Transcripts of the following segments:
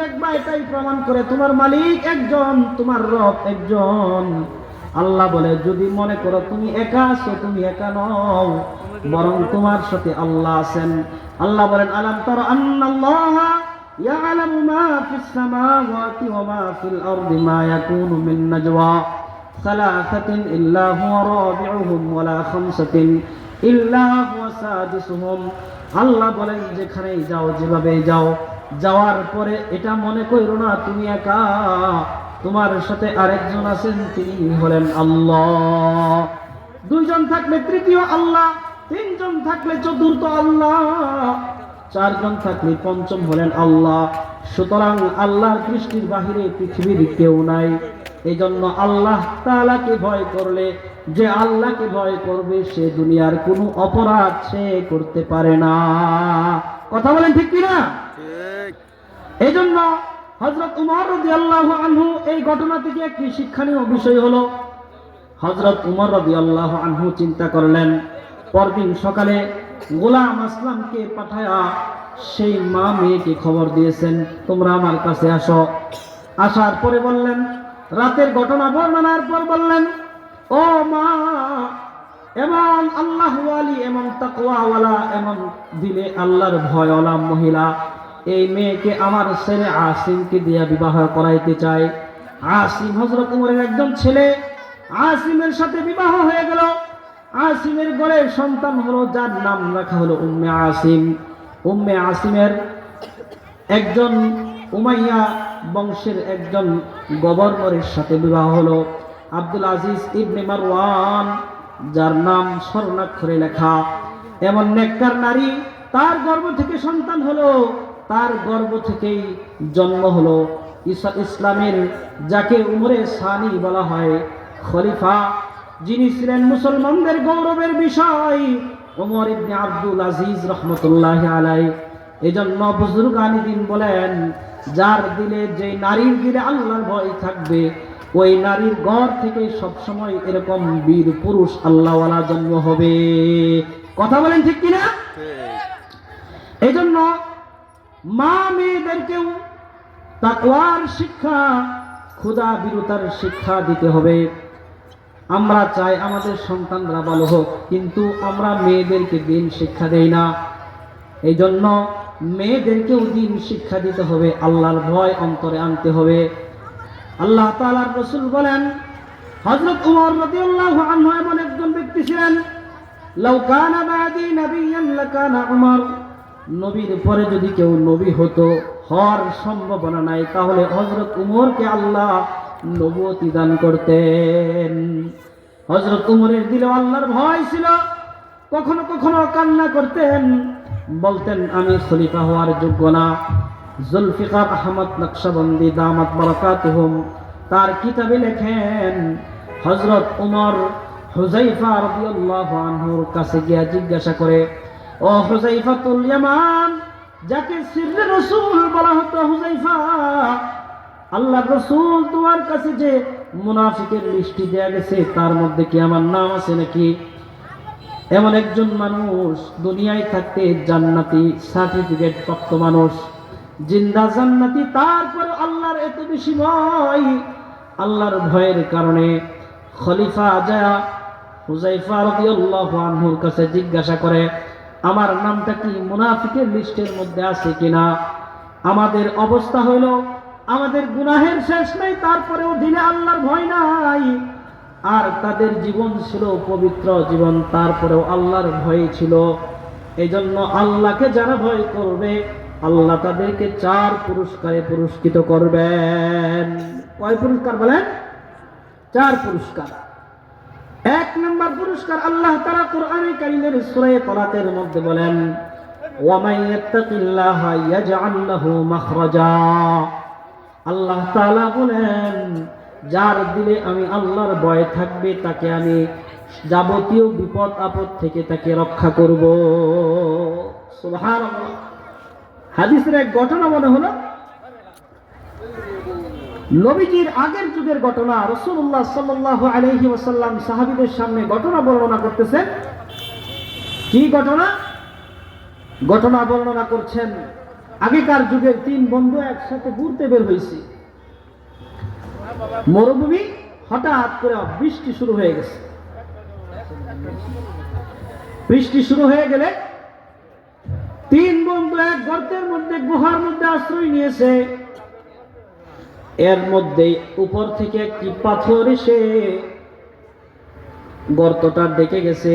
দেখবা এটাই প্রমাণ করে তোমার মালিক একজন তোমার রব একজন আল্লাহ বলে যদি মনে করো তুমি একা আছো তুমি একা নও বরং তোমার সাথে আল্লাহ আছেন আল্লাহ বলেন আলাম তর আন্নাল্লাহ يعلم ما في السماوات وما في الأرض ما يكون من نجوى ثلاثة إلا هو رابعهم ولا خمسة إلا هو سادسهم আল্লাহ বলেন যেখানেই যাও যেভাবে যাও যাওয়ার পরে এটা মনে করো না, তুমি একা। তোমার সাথে আরেকজন আছেন, তিনি হলেন আল্লাহ। দুইজন থাকলে তৃতীয় আল্লাহ, তিনজন থাকলে চতুর্থ আল্লাহ, চারজন থাকলে পঞ্চম হলেন আল্লাহ। সুতরাং আল্লাহর দৃষ্টির বাহিরে পৃথিবীর কেউ নাই। এই জন্য আল্লাহ তালাকে ভয় করলে, যে আল্লাহকে ভয় করবে, সে দুনিয়ার কোনো অপরাধ সে করতে পারে না। কথা বলেন ঠিক কিনা? এই জন্য হজরত উমর রদি আল্লাহ আনহু এই ঘটনা থেকে একটি শিক্ষণীয় বিষয় হলো হজরত উমর রদি আল্লাহ আনহু চিন্তা করলেন, পরদিন সকালে গোলাম আসলামকে পাঠায়া সেই মা মেয়েকে খবর দিয়েছেন, তোমরা আমার কাছে আসো। আসার পরে বললেন, রাতের ঘটনা বর্ণনার পর বললেন, ও মা, এমন আল্লাহ আলী এমন তাকওয়াওয়ালা, এমন দিলে আল্লাহর ভয়ওয়ালা মহিলা এই মেয়েকে আমার ছেলে আসিমকে দিয়া বিবাহ করাইতে চাই আসিম হজরত উমরের একজন ছেলে। আসিমের সাথে বিবাহ হয়ে গেল। আসিমের গড়ে সন্তান হলো, যার নাম রাখা হলো উম্মে আসিম। উম্মে আসিমের একজন উমাইয়া বংশের একজন গভর্নরের সাথে বিবাহ হলো, আব্দুল আজিজ ইবনে মারওয়ান, যার নাম স্বর্ণাক্ষরে লেখা। এমন নেককার নারী, তার গর্ভ থেকে সন্তান হলো। তার গর্ভ থেকেই জন্ম হলো। ইসা ইসলামের যাকে উমরে সানি বলা হয় খলিফা যিনি ছিলেন মুসলমানদের গৌরবের বিষয় ওমর ইবনে আব্দুল আজিজ রহমতুল্লাহ আলাই। এজন্য বুজুর্গ দিন বলেন যার দিলে যে নারীর দিলে আল্লাহর ভয় থাকবে ওই নারীর ঘর থেকে সবসময় এরকম বীর পুরুষ আল্লাহওয়ালা জন্ম হবে। কথা বলেন ঠিক কিনা? এই জন্য মা মেয়েদেরকেও তাকওয়ার শিক্ষা ক্ষুদা বিরতার শিক্ষা দিতে হবে। আমরা চাই আমাদের সন্তানরা ভালো হোক, কিন্তু আমরা মেয়েদেরকে দিন শিক্ষা দেই না। এই জন্য মেয়েদেরকেও দিন শিক্ষা দিতে হবে, আল্লাহর ভয় অন্তরে আনতে হবে। আল্লাহ তাআলার রসুল বলেন, হযরত উমর আনহু এমন একজন ব্যক্তি ছিলেন, লাউ কানা বাদি নাবিয়ান লাকানা উমর। নবীর পরে যদি কেউ নবী হতো, হওয়ার সম্ভাবনা নাই, তাহলে হজরত উমরকে আল্লাহ নবতি দান করতেন। হজরত উমরের দিলে আল্লাহর ভয় ছিল। কখনো কখনো কান্না করতেন। বলতেন, আমি খলিফা হওয়ার যোগ্য না। জুলফিকার আহমদ নকশবন্দি দামাত বরকাতুহুম। তার কিতাবে লেখেন হজরত উমর হুজাইফা রাদিয়াল্লাহু আনহুর কাছে গিয়া জিজ্ঞাসা করে ও হুজাইফাতুল ইয়ামান, যাকে সিররে রাসূল বলা হতো হুজাইফা আল্লাহ রসুল তোমার কাছে যে মুনাফিকের লিস্টি দেয়া গেছে, তার মধ্যে কি আমার নাম আছে নাকি? এমন একজন মানুষ দুনিয়ায় থাকতে জান্নাতি সার্টিফিকেট প্রাপ্ত মানুষ, জিন্দা জান্নাতি তারপর আল্লাহর এত বেশি ভয়, আল্লাহর ভয়ের কারণে খলিফা আজা হুজাইফা রাদিয়াল্লাহু আনহুর কাছে জিজ্ঞাসা করে আমার নামটা কি মুনাফিকের লিস্টের মধ্যে আছে কিনা? আমাদের অবস্থা হইল আমাদের গুনাহের শেষ নেই, তারপরেও দিনে আল্লাহর ভয় নাই। আর তাদের জীবন ছিল পবিত্র জীবন, তারপরেও আল্লাহর ভয় ছিল। এই জন্য আল্লাহকে যারা ভয় করবে, আল্লাহ তাদেরকে চার পুরস্কারে পুরস্কৃত করবেন। কয় পুরস্কার বলেন? চার পুরস্কার। এক নম্বর পুরস্কার আল্লাহ তারা কোরআনে কারিমের সূরা তলাতের মধ্যে বলেন আল্লাহ তাআলা বলেন, যার দিলে আমি আল্লাহর ভয় থাকবে, তাকে আমি যাবতীয় বিপদ, আপদ থেকে তাকে রক্ষা করব। হাদিসের এক ঘটনা মনে হলো নবীজির আগের যুগের ঘটনা রসুল্লাহ সাল্লাহ আলহি ওসাল্লাম সাহাবিদের সামনে ঘটনা বর্ণনা করতেছেন। কি ঘটনা? ঘটনা বর্ণনা করছেন, আগেকার যুগের তিন বন্ধু একসাথে ঘুরতে বের হয়েছে। মরুভূমি হঠাৎ করে বৃষ্টি শুরু হয়ে গেছে। বৃষ্টি শুরু হয়ে গেলে তিন বন্ধু এক গর্তের মধ্যে, গুহার মধ্যে আশ্রয় নিয়েছে। এর মধ্যে উপর থেকে একটি পাথর এসে গর্তটা ডেকে গেছে।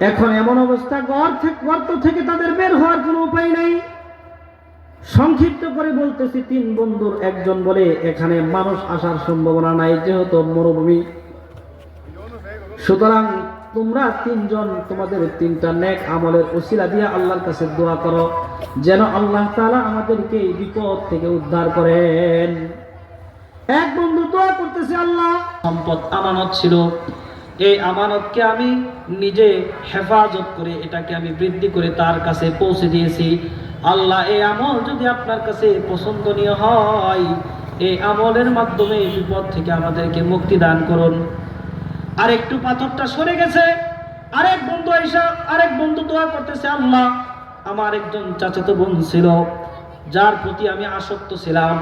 এখন এমন অবস্থা গর্ত গর্ত থেকে তাদের বের হওয়ার কোনো উপায় নাই। সংক্ষিপ্ত করে বলতেছি, তিন বন্ধুর একজন বলে, এখানে মানুষ আসার সম্ভাবনা নাই, যেহেতু মরুভূমি। সুতরাং তোমরা তিনজন, তোমাদের তিনটা নেক আমলের ওসিলা দিয়ে আল্লাহর কাছে দোয়া করো, যেন আল্লাহ তালা আমাদেরকে এই বিপদ থেকে উদ্ধার করেন। এক বন্ধু দোয়া করতেছে, আল্লাহ, সম্পদ আমানত ছিল। এই আমানতকে আমি নিজে হেফাজত করে এটাকে আমি বৃদ্ধি করে তার কাছে পৌঁছে দিয়েছি। আল্লাহ, এই আমল যদি আপনার কাছে পছন্দনীয় হয়, এই আমলের মাধ্যমে বিপদ থেকে আমাদেরকে মুক্তি দান করুন। আর একটু পাথরটা সরে গেছে। আরেক বন্ধু আইসা, আরেক বন্ধু দোয়া করতেছে, আল্লাহ, আমার একজন চাচাতো বন্ধু ছিল, যার প্রতি আমি আসক্ত ছিলাম।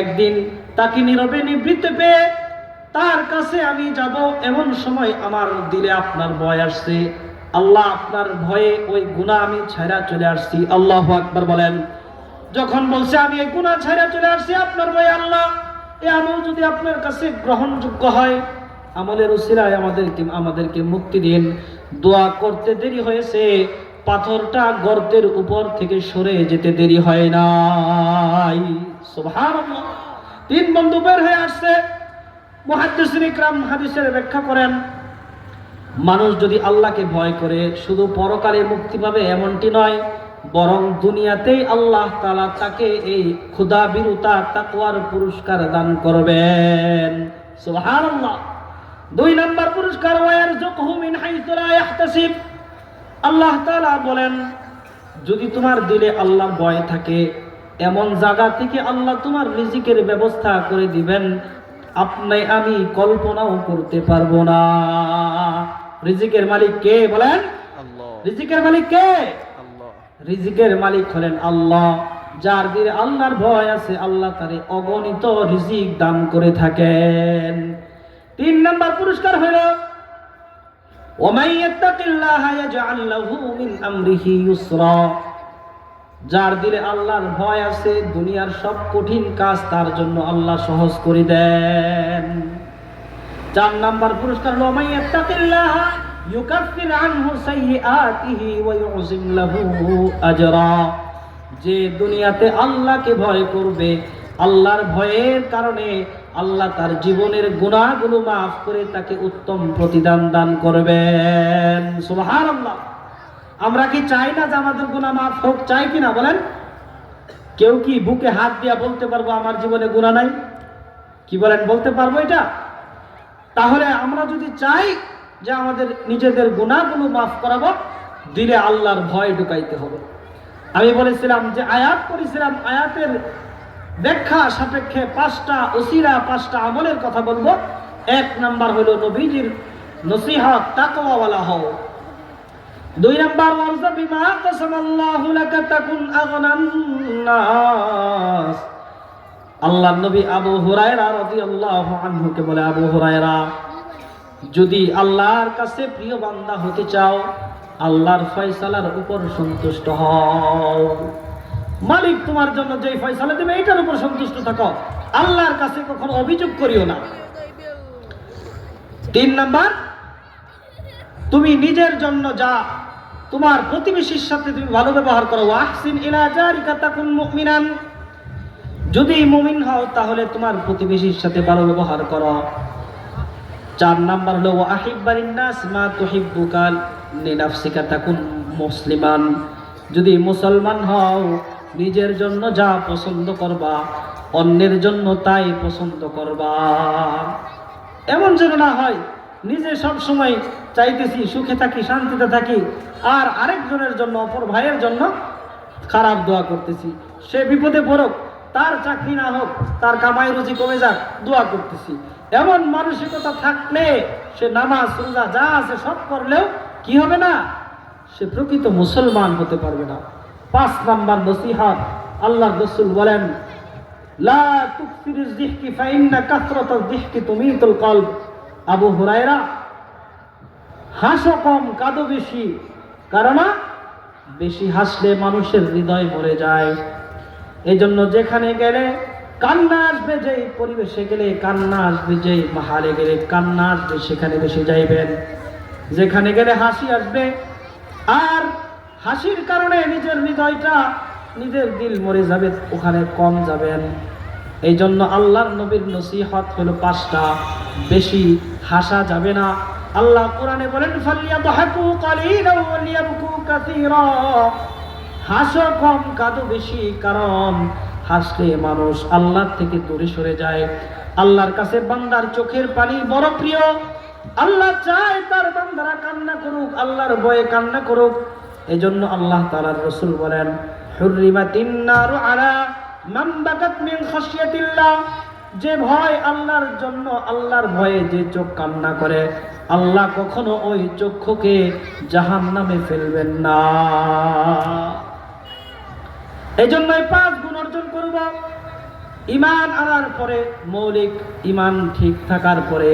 একদিন তাকে নীরবে নিবৃত্ত পেয়ে তার কাছে আমি যাব, এমন সময় আমার দিলে আপনার ভয় আসছে। আল্লাহ, আপনার ভয়ে ওই গুণা আমি ছাইরা চলে আসছি। আল্লাহ আকবার বলেন। যখন বলছে, আমি এই গুণা ছাইরা চলে আসছি, আপনার ভয়ে আল্লাহ, এ আমল যদি আপনার কাছে গ্রহণযোগ্য হয় আমলের উসিলায় আমাদেরকে আমাদেরকে মুক্তি দিন। দোয়া করতে দেরি হয়েছে, পাথরটা গর্তের উপর থেকে সরে যেতে দেরি হয় নাই। তিন বন্ধু বের হয়ে আসছে। হাদিসের ব্যাখ্যা করেন, মানুষ যদি আল্লাহকে ভয় করে, শুধু পরকালে মুক্তি পাবে এমনটি নয়, বরং দুনিয়াতেই আল্লাহ তালা তাকে এই ক্ষুধা বিরুতা তাকওয়ার পুরস্কার দান করবেন। সুবহানাল্লাহ। দুই নম্বর পুরস্কার ওয়ার মিন হাইসু লা ইয়াহতাসিব আল্লাহ তাআলা বলেন যদি তোমার দিলে আল্লাহর ভয় থাকে এমন জায়গা থেকে আল্লাহ তোমার রিজিকের ব্যবস্থা করে দিবেন আপনি আমি কল্পনাও করতে পারব না। রিজিকের মালিক কে বলেন? আল্লাহ। রিজিকের মালিক কে? আল্লাহ। রিজিকের মালিক হলেন আল্লাহ। যার দিলে আল্লাহর ভয় আছে আল্লাহ তারে অগণিত রিজিক দান করে থাকেন। তিন নম্বর পুরস্কার হইল যার দিলে আল্লাহর ভয় আছে, দুনিয়ার সব কঠিন কাজ তার জন্য আল্লাহ সহজ করে দেন। চার নাম্বার পুরস্কার হলো যে দুনিয়াতে আল্লাহকে ভয় করবে আল্লাহর ভয়ের কারণে আল্লাহ তার জীবনের গুনাহগুলো মাফ করে তাকে উত্তম প্রতিদান দান করবেন। সুবহানাল্লাহ। আমরা কি চাই না যে আমাদের গুনাহ মাফ হোক? চাই কি না বলেন? কেউ কি বুকে হাত দিয়া বলতে পারব আমার জীবনে গুনাহ নাই? কি বলেন, বলতে পারব এটা? তাহলে আমরা যদি চাই যে আমাদের নিজেদের গুণাগুলো মাফ করাবো, দিলে আল্লাহর ভয় ঢুকাইতে হবে। আমি বলেছিলাম যে আয়াত করেছিলাম আয়াতের ব্যাখ্যা সাপেক্ষে পাঁচটা ওসিরা, পাঁচটা আমলের কথা বলব। এক নাম্বার হলো নবীজির নসিহত তাকওয়াওয়ালা হও। দুই নাম্বার ওয়ারজা বিমা কাসামাল্লাহু লাকা তাকুন আগনান নাস। আল্লাহ নবী আবু হুরায়রা রাদিয়াল্লাহু আনহুকে বলে, আবু হুরায়রা, যদি আল্লাহর কাছে প্রিয় বান্দা হতে চাও, আল্লাহর ফয়সালার উপর সন্তুষ্ট হও। মালিক তোমার জন্য যেই ফয়সালা দেবে এটার উপর সন্তুষ্ট থাকো। আল্লাহর কাছে কখনো অভিযোগ করিও না। তিন নাম্বার, তুমি নিজের জন্য যা তোমার প্রতিবেশীর সাথে তুমি ভালো ব্যবহার করো আহসিন ইলা জারিকা তাকুন মুমিনান। যদি মুমিন হও, তাহলে তোমার প্রতিবেশীর সাথে ভালো ব্যবহার করো। চার নাম্বার হলো আহিব্বারিন নাস মা তুহিব্বুকাল লিনাফসিকা তাকুন মুসলিমান। যদি মুসলমান হও নিজের জন্য যা পছন্দ করবা, অন্যের জন্য তাই পছন্দ করবা। এমন যেন না হয়, নিজে সব সময় চাইতেছি সুখে থাকি, শান্তিতে থাকি, আর আরেকজনের জন্য, অপর ভাইয়ের জন্য খারাপ দোয়া করতেছি। সে বিপদে পড়ুক, তার চাকরি না হোক, তার কামাই রুজি কমে যাক, দোয়া করতেছি। এমন মানসিকতা থাকলে সে নামাজ, রোজা যা আছে সব করলেও কি হবে না? সে প্রকৃত মুসলমান হতে পারবে না। পাঁচ নাম্বার নসিহত আল্লাহ রসুল বলেন, লা তুকসিরিজ দিহকি ফাইন্না কাসরাতাজ দিহকি তুমিতুল কলব। আবু হুরায়রা, হাসো কম, কাঁদো বেশি কারণ বেশি হাসলে মানুষের হৃদয় মরে যায়। এই জন্য যেখানে গেলে কান্না আসবে, যেই পরিবেশে গেলে কান্না আসবে, যেই মাহালে গেলে কান্না আসবে, সেখানে বেশি যাইবেন। যেখানে গেলে হাসি আসবে, আর হাসির কারণে নিজের হৃদয়টা নিজের দিল মরে যাবে, ওখানে কম যাবেন। এই জন্য আল্লাহর নবীর নসিহত হলো পাঁচটা। বেশি হাসা যাবে না। আল্লাহ কোরআনে বলেন হাসো কম, কাঁদো বেশি, কারণ হাসলে মানুষ আল্লাহর থেকে দূরে সরে যায়। আল্লাহর কাছে বান্দার চোখের পানি বড় প্রিয়। আল্লাহ চায় তার বান্দারা কান্না করুক, আল্লাহর ভয়ে কান্না করুক। এজন্য আল্লাহ তাআলার রসুল বলেন হুররিমাতিন নারু আলা বাকাত খাশিয়াতিল্লাহ। যে ভয় আল্লাহর জন্য, আল্লাহর ভয়ে যে চোখ কান্না করে, আল্লাহ কখনো ওই চক্ষুকে জাহান নামে ফেলবেন না। এই জন্যই পাঁচ গুণ অর্জন করব। ইমান আনার পরে, মৌলিক ইমান ঠিক থাকার পরে,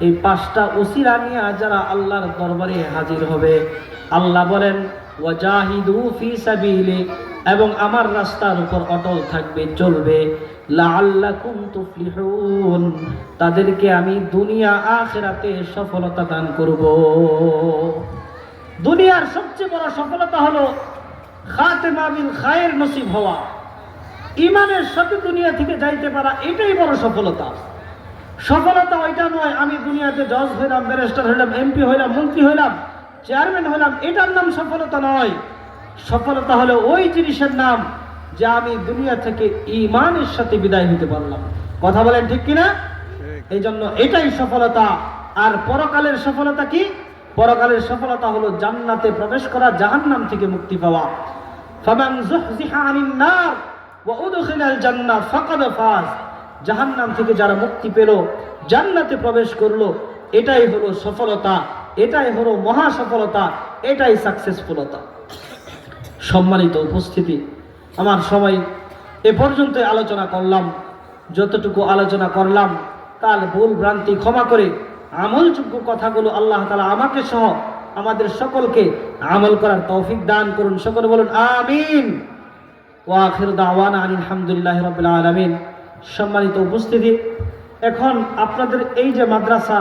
এই পাঁচটা ওসিরা নিয়ে যারা আল্লাহর দরবারে হাজির হবে, আল্লাহ বলেন ওয়াজাহিদু ফি সাবিলি, এবং আমার রাস্তার উপর অটল থাকবে, চলবে। লাআল্লাকুম তুফলিহুন, তাদেরকে আমি দুনিয়া আখিরাতে সফলতা দান করব। দুনিয়ার সবচেয়ে বড় সফলতা হলো খাতেমা বিল খায়ের নসিব হওয়া। ইমানের সাথে দুনিয়া থেকে যাইতে পারা, এটাই বড় সফলতা। সফলতা ওইটা নয়, আমি দুনিয়াতে জজ হইলাম, ব্যারিস্টার হইলাম, এমপি হইলাম, মন্ত্রী হইলাম চেয়ারম্যান হলাম এটার নাম সফলতা নয়। সফলতা হলো ওই জিনিসের নাম যে আমি দুনিয়া থেকে ইমানের সাথে বিদায় হতে পারলাম। কথা বলেন ঠিক কিনা? এই জন্য এটাই সফলতা। আর পরকালের সফলতা কি? পরকালের সফলতা হলো জান্নাতে প্রবেশ করা জাহান্নাম থেকে মুক্তি পাওয়া। ফামান যুহজিহা আনিন নার ওয়া উদখিলাল জান্নাহ ফাকাদ ফাজ। জাহান্নাম থেকে যারা মুক্তি পেল জান্নাতে প্রবেশ করল এটাই হলো সফলতা। এটাই হলো মহা সফলতা এটাই সাকসেসফুলতা সম্মানিত উপস্থিতি, আমার সবাই এ পর্যন্ত আলোচনা করলাম। যতটুকু আলোচনা করলাম তার ভুল ভ্রান্তি ক্ষমা করে আমলযোগ্য কথাগুলো আল্লাহ তালা আমাকে সহ আমাদের সকলকে আমল করার তৌফিক দান করুন। সকল বলুন, আমিন। ওয়াখির দাওয়ানা আলহামদুলিল্লাহ রবিল আলমিন। সম্মানিত উপস্থিতি, এখন আপনাদের এই যে মাদ্রাসা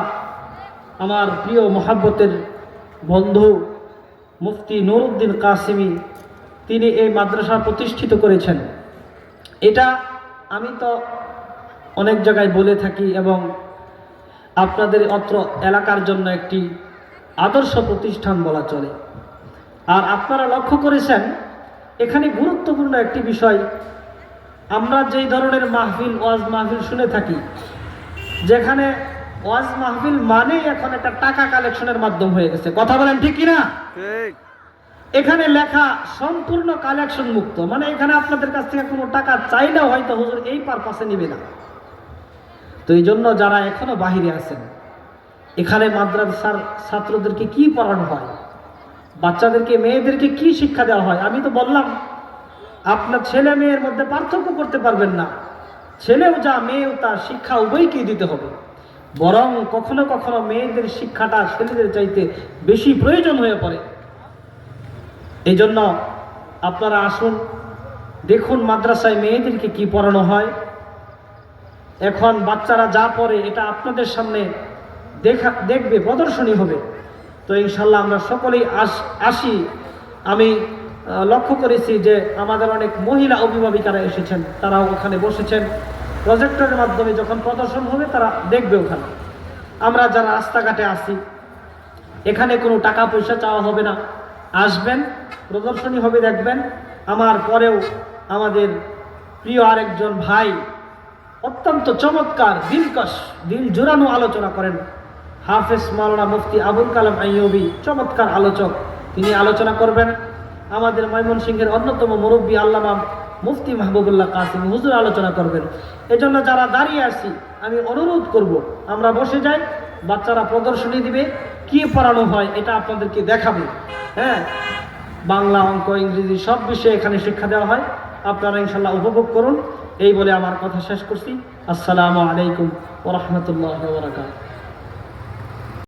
আমার প্রিয় মহাব্বতের বন্ধু মুফতি নুরুদ্দিন কাসিমি, তিনি এই মাদ্রাসা প্রতিষ্ঠিত করেছেন। এটা আমি তো অনেক জায়গায় বলে থাকি এবং আপনাদের অত্র এলাকার জন্য একটি আদর্শ প্রতিষ্ঠান বলা চলে। আর আপনারা লক্ষ্য করেছেন, এখানে গুরুত্বপূর্ণ একটি বিষয়। আমরা যেই ধরনের মাহফিল, ওয়াজ মাহফিল শুনে থাকি, যেখানে ওয়াজ মাহফিল মানেই এখন একটা টাকা কালেকশনের মাধ্যম হয়ে গেছে। কথা বলেন ঠিক কিনা? ঠিক। এখানে লেখা সম্পূর্ণ কালেকশন মুক্ত। মানে এখানে আপনাদের কাছ থেকে কোনো টাকা চাইলেও হয়তো হুজুর এই পারপাসে নিবে না। তো এই জন্য যারা এখনও বাহিরে আছেন এখানে মাদ্রাসার ছাত্রদেরকে কি পড়ানো হয়? বাচ্চাদেরকে মেয়েদেরকে কি শিক্ষা দেওয়া হয়? আমি তো বললাম আপনার ছেলে মেয়ের মধ্যে পার্থক্য করতে পারবেন না। ছেলেও যা মেয়েও তা শিক্ষা উভয়কেই দিতে হবে। বরং কখনো কখনো মেয়েদের শিক্ষাটা ছেলেদের চাইতে বেশি প্রয়োজন হয়ে পড়ে। এই জন্য আপনারা আসুন, দেখুন মাদ্রাসায় মেয়েদেরকে কি পড়ানো হয়। এখন বাচ্চারা যা পড়ে এটা আপনাদের সামনে দেখা, দেখবে, প্রদর্শনী হবে। তো ইনশাল্লাহ আমরা সকলেই আস, আসি। আমি লক্ষ্য করেছি যে আমাদের অনেক মহিলা অভিভাবিকারা এসেছেন, তারাও ওখানে বসেছেন। প্রজেক্টরের মাধ্যমে যখন প্রদর্শন হবে, তারা দেখবে ওখানে। আমরা যারা রাস্তাঘাটে আসি এখানে কোনো টাকা পয়সা চাওয়া হবে না। আসবেন, প্রদর্শনী হবে, দেখবেন। আমার পরেও আমাদের প্রিয় আরেকজন ভাই অত্যন্ত চমৎকার, দিলকশ, দিল জোরানো আলোচনা করেন। হাফেজ মাওলানা মুফতি আবুল কালাম আইয়ুবি, চমৎকার আলোচক। তিনি আলোচনা করবেন। আমাদের ময়মনসিংহের অন্যতম মুরব্বী আল্লামা মুফতি মাহবুবুল্লাহ কাসিম হুজুর আলোচনা করবেন। এজন্য যারা দাঁড়িয়ে আছি, আমি অনুরোধ করব, আমরা বসে যাই, বাচ্চারা প্রদর্শনী দিবে, কি পড়ানো হয় এটা আপনাদেরকে দেখাবে। হ্যাঁ? বাংলা অঙ্ক, ইংরেজি সব বিষয়ে এখানে শিক্ষা দেওয়া হয়। আপনারা ইনশাল্লাহ উপভোগ করুন। এই বলে আমার কথা শেষ করছি। আসসালামু আলাইকুম ওরহমতুল্লাহ বরাকাত